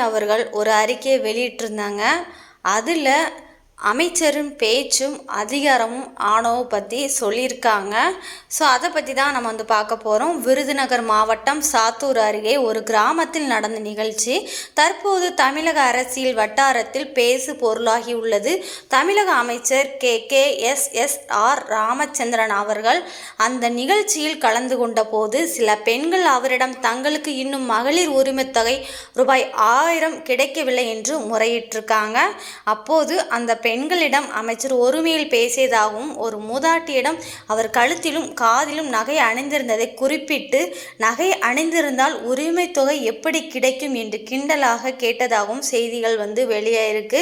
அவர்கள் ஒரு அறிக்கையை வெளியிட்டிருந்தாங்க. அதில் அமைச்சரும் பேச்சும் அதிகாரமும் ஆணவ பற்றி சொல்லியிருக்காங்க. ஸோ அதை பற்றி தான் நம்ம வந்து பார்க்க போகிறோம் விருதுநகர் மாவட்டம் சாத்தூர் அருகே ஒரு கிராமத்தில் நடந்த நிகழ்ச்சி. தற்போது தமிழக அரசியல் வட்டாரத்தில் பேசு பொருளாகி உள்ளது. தமிழக அமைச்சர் K. K. S. S. R. Ramachandran அவர்கள் அந்த நிகழ்ச்சியில் கலந்து கொண்ட போது சில பெண்கள் அவரிடம் தங்களுக்கு இன்னும் மகளிர் உரிமைத்தொகை ரூபாய் ஆயிரம் கிடைக்கவில்லை என்று முறையிட்டிருக்காங்க. அப்போது அந்த பெண் பெண்களிடம் அமைச்சர் ஒருமையில் பேசியதாகவும் ஒரு மூதாட்டியிடம் அவர் கழுத்திலும் காதிலும் நகை அணிந்திருந்ததை குறிப்பிட்டு நகை அணிந்திருந்தால் உரிமை தொகை எப்படி கிடைக்கும் என்று கிண்டலாக கேட்டதாகவும் செய்திகள் வந்து வெளியாயிருக்கு.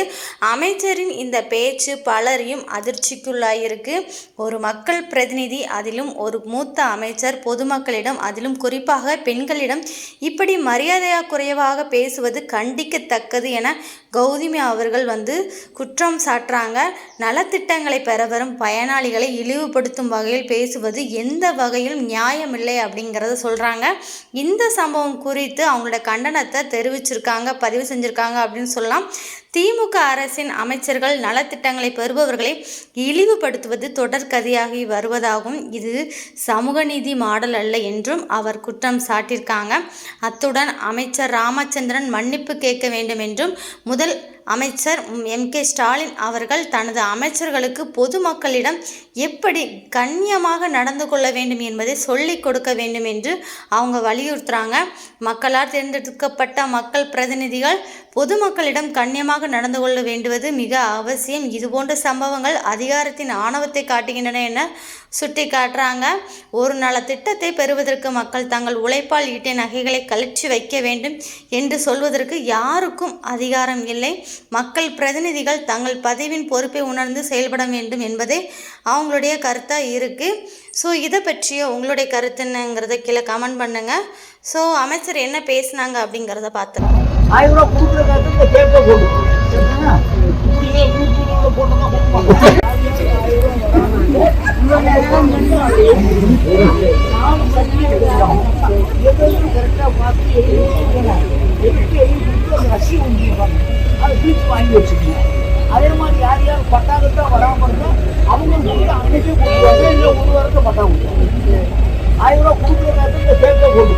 அமைச்சரின் இந்த பேச்சு பலரையும் அதிர்ச்சிக்குள்ளாயிருக்கு. ஒரு மக்கள் பிரதிநிதி அதிலும் ஒரு மூத்த அமைச்சர் பொதுமக்களிடம் அதிலும் குறிப்பாக பெண்களிடம் இப்படி மரியாதையா குறைவாக பேசுவது கண்டிக்கத்தக்கது என கௌதமி அவர்கள் வந்து குற்றம் காட்டுறாங்க. நலத்திட்டங்களை பெற வரும் பயனாளிகளை இழிவுபடுத்தும் வகையில் பேசுவது எந்த வகையிலும் நியாயமில்லை அப்படிங்கிறத சொல்கிறாங்க இந்த சம்பவம் குறித்து அவங்களோட கண்டனத்தை தெரிவிச்சிருக்காங்க பதிவு செஞ்சுருக்காங்க அப்படின்னு சொல்லலாம். திமுக அரசின் அமைச்சர்கள் நலத்திட்டங்களை பெறுபவர்களை இழிவுபடுத்துவது தொடர்கதையாகி வருவதாகவும் இது சமூக நீதி மாடல் அல்ல என்றும் அவர் குற்றம் சாட்டியிருக்காங்க. அத்துடன் அமைச்சர் ராமச்சந்திரன் மன்னிப்பு கேட்க வேண்டும் என்றும் முதல் அமைச்சர் எம். கே. ஸ்டாலின் அவர்கள் தனது அமைச்சர்களுக்கு பொதுமக்களிடம் எப்படி கண்ணியமாக நடந்து கொள்ள வேண்டும் என்பதை சொல்லிக் கொடுக்க வேண்டும் என்று அவங்க வலியுறுத்துகிறாங்க மக்களால் தேர்ந்தெடுக்கப்பட்ட மக்கள் பிரதிநிதிகள் பொதுமக்களிடம் கண்ணியமாக நடந்து கொள்ள வேண்டுவது மிக அவசியம். இதுபோன்ற சம்பவங்கள் அதிகாரத்தின் ஆணவத்தை காட்டுகின்றன என சுட்டி காட்டுறாங்க ஒரு நல திட்டத்தை பெறுவதற்கு மக்கள் தங்கள் உழைப்பால் ஈட்டிய நகைகளை கழற்றி வைக்க வேண்டும் என்று சொல்வதற்கு யாருக்கும் அதிகாரம் இல்லை. மக்கள் பிரதிநிதிகள் தங்கள் பதவியின் பொறுப்பை உணர்ந்து செயல்பட வேண்டும் என்பதே அவங்களுடைய கருத்தாக இருக்குது ஸோ இதை பற்றிய உங்களுடைய கருத்து என்னங்கிறத கீழே கமெண்ட் பண்ணுங்கள் ஸோ அமைச்சர் என்ன பேசுனாங்க அப்படிங்கிறத பார்த்துக்கலாம். வாங்கி வச்சுக்கணும். அதே மாதிரி யார் யார் பட்டாக்கத்தா வராம இருந்தா அவங்களுக்கு வந்து அன்னைக்கே கொடுக்குவாங்க இல்லை ஒரு வாரத்தை பட்டா கொடுப்பாங்க ஆயிரம் ரூபாய் கொடுக்குற நேரத்தில் சேர்க்க கேப்பை